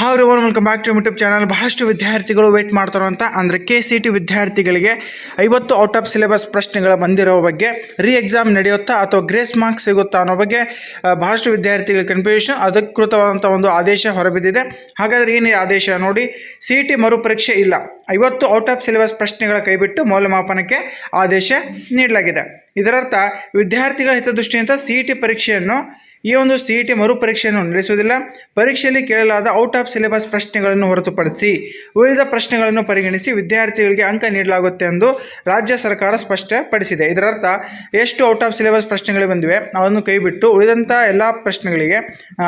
How one welcome back to YouTube channel ಬಹಳಷ್ಟು ವಿದ್ಯಾರ್ಥಿಗಳು wait ಮಾಡ್ತಾರಂತ ಅಂದರೆ ಕೆ ಸಿ ಟಿ ವಿದ್ಯಾರ್ಥಿಗಳಿಗೆ ಐವತ್ತು ಔಟ್ ಆಫ್ ಸಿಲೆಬಸ್ ಪ್ರಶ್ನೆಗಳ ಬಂದಿರೋ ಬಗ್ಗೆ ರೀ ಎಕ್ಸಾಮ್ ನಡೆಯುತ್ತಾ ಅಥವಾ ಗ್ರೇಸ್ ಮಾರ್ಕ್ಸ್ ಸಿಗುತ್ತಾ ಅನ್ನೋ ಬಗ್ಗೆ ಬಹಳಷ್ಟು ವಿದ್ಯಾರ್ಥಿಗಳ ಕನ್ಫ್ಯೂಷನ್ ಅಧಿಕೃತವಾದಂಥ ಒಂದು ಆದೇಶ ಹೊರಬಿದ್ದಿದೆ. ಹಾಗಾದರೆ ಏನು ಆದೇಶ ನೋಡಿ ಸಿ ಟಿ ಮರುಪರೀಕ್ಷೆ ಇಲ್ಲ. ಐವತ್ತು ಔಟ್ ಆಫ್ ಸಿಲೆಬಸ್ ಪ್ರಶ್ನೆಗಳ ಕೈಬಿಟ್ಟು ಮೌಲ್ಯಮಾಪನಕ್ಕೆ ಆದೇಶ ನೀಡಲಾಗಿದೆ. ಇದರರ್ಥ, ವಿದ್ಯಾರ್ಥಿಗಳ ಹಿತದೃಷ್ಟಿಯಿಂದ ಸಿ ಟಿ ಪರೀಕ್ಷೆಯನ್ನು ಈ ಒಂದು ಸಿ ಇ ಟಿ ಮರುಪರೀಕ್ಷೆಯನ್ನು ನಡೆಸುವುದಿಲ್ಲ. ಪರೀಕ್ಷೆಯಲ್ಲಿ ಕೇಳಲಾದ ಔಟ್ ಆಫ್ ಸಿಲೆಬಸ್ ಪ್ರಶ್ನೆಗಳನ್ನು ಹೊರತುಪಡಿಸಿ ಉಳಿದ ಪ್ರಶ್ನೆಗಳನ್ನು ಪರಿಗಣಿಸಿ ವಿದ್ಯಾರ್ಥಿಗಳಿಗೆ ಅಂಕ ನೀಡಲಾಗುತ್ತೆ ಎಂದು ರಾಜ್ಯ ಸರ್ಕಾರ ಸ್ಪಷ್ಟಪಡಿಸಿದೆ. ಇದರರ್ಥ, ಎಷ್ಟು ಔಟ್ ಆಫ್ ಸಿಲೆಬಸ್ ಪ್ರಶ್ನೆಗಳು ಬಂದಿವೆ, ಅವನ್ನು ಕೈಬಿಟ್ಟು ಉಳಿದಂಥ ಎಲ್ಲ ಪ್ರಶ್ನೆಗಳಿಗೆ,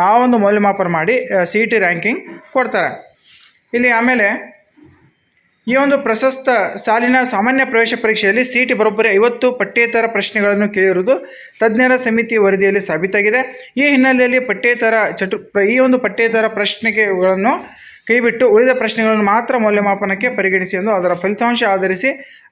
ಆ ಒಂದು ಮೌಲ್ಯಮಾಪನ ಮಾಡಿ ಸಿ ಇ ಟಿ ರ್ಯಾಂಕಿಂಗ್ ಕೊಡ್ತಾರೆ. ಇಲ್ಲಿ ಆಮೇಲೆ ಈ ಒಂದು ಪ್ರಶಸ್ತ ಸಾಲಿನ ಸಾಮಾನ್ಯ ಪ್ರವೇಶ ಪರೀಕ್ಷೆಯಲ್ಲಿ ಸಿಟಿ ಬರೋಬ್ಬರಿ ಐವತ್ತು ಪಠ್ಯೇತರ ಪ್ರಶ್ನೆಗಳನ್ನು ಕೇಳಿರುವುದು ತಜ್ಞರ ಸಮಿತಿ ವರದಿಯಲ್ಲಿ ಸಾಬೀತಾಗಿದೆ. ಈ ಹಿನ್ನೆಲೆಯಲ್ಲಿ ಪಠ್ಯೇತರ ಚಟು ಈ ಒಂದು ಪಠ್ಯೇತರ ಪ್ರಶ್ನೆಗಳನ್ನು ಕೈಬಿಟ್ಟು ಉಳಿದ ಪ್ರಶ್ನೆಗಳನ್ನು ಮಾತ್ರ ಮೌಲ್ಯಮಾಪನಕ್ಕೆ ಪರಿಗಣಿಸಿ ಎಂದು ಅದರ ಫಲಿತಾಂಶ ಆಧರಿಸಿ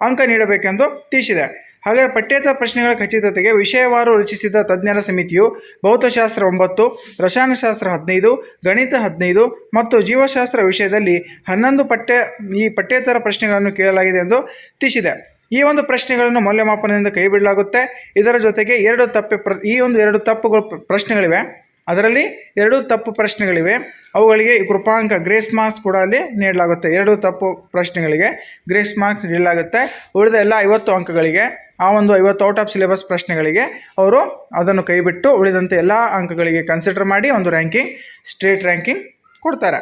ಅಂಕ ನೀಡಬೇಕೆಂದು ತಿಳಿಸಿದೆ. ಹಾಗಾದರೆ ಪಠ್ಯೇತರ ಪ್ರಶ್ನೆಗಳ ಖಚಿತತೆಗೆ ವಿಷಯವಾರು ರಚಿಸಿದ ತಜ್ಞರ ಸಮಿತಿಯು ಭೌತಶಾಸ್ತ್ರ ಒಂಬತ್ತು, ರಸಾಯನಶಾಸ್ತ್ರ ಹದಿನೈದು, ಗಣಿತ ಹದಿನೈದು ಮತ್ತು ಜೀವಶಾಸ್ತ್ರ ವಿಷಯದಲ್ಲಿ ಹನ್ನೊಂದು ಪಠ್ಯ ಈ ಪಠ್ಯೇತರ ಪ್ರಶ್ನೆಗಳನ್ನು ಕೇಳಲಾಗಿದೆ ಎಂದು ತಿಳಿಸಿದೆ. ಈ ಒಂದು ಪ್ರಶ್ನೆಗಳನ್ನು ಮೌಲ್ಯಮಾಪನದಿಂದ ಕೈಬಿಡಲಾಗುತ್ತೆ. ಇದರ ಜೊತೆಗೆ ಎರಡು ತಪ್ಪು ಪ್ರ, ಈ ಒಂದು ಎರಡು ತಪ್ಪುಗಳು ಪ್ರಶ್ನೆಗಳಿವೆ. ಅದರಲ್ಲಿ ಎರಡು ತಪ್ಪು ಪ್ರಶ್ನೆಗಳಿವೆ. ಅವುಗಳಿಗೆ ಕೃಪಾಂಕ ಗ್ರೇಸ್ ಮಾರ್ಕ್ಸ್ ಕೂಡ ಅಲ್ಲಿ ನೀಡಲಾಗುತ್ತೆ. ಎರಡು ತಪ್ಪು ಪ್ರಶ್ನೆಗಳಿಗೆ ಗ್ರೇಸ್ ಮಾರ್ಕ್ಸ್ ನೀಡಲಾಗುತ್ತೆ. ಉಳಿದ ಎಲ್ಲ ಐವತ್ತು ಅಂಕಗಳಿಗೆ. ಆ ಒಂದು ಐವತ್ತು ಔಟ್ ಆಫ್ ಸಿಲೆಬಸ್ ಪ್ರಶ್ನೆಗಳಿಗೆ ಅವರು ಅದನ್ನು ಕೈಬಿಟ್ಟು ಉಳಿದಂತೆ ಎಲ್ಲ ಅಂಕಗಳಿಗೆ ಕನ್ಸಿಡರ್ ಮಾಡಿ ಒಂದು ರ್ಯಾಂಕಿಂಗ್ ಸ್ಟ್ರೇಟ್ ರ್ಯಾಂಕಿಂಗ್ ಕೊಡ್ತಾರೆ.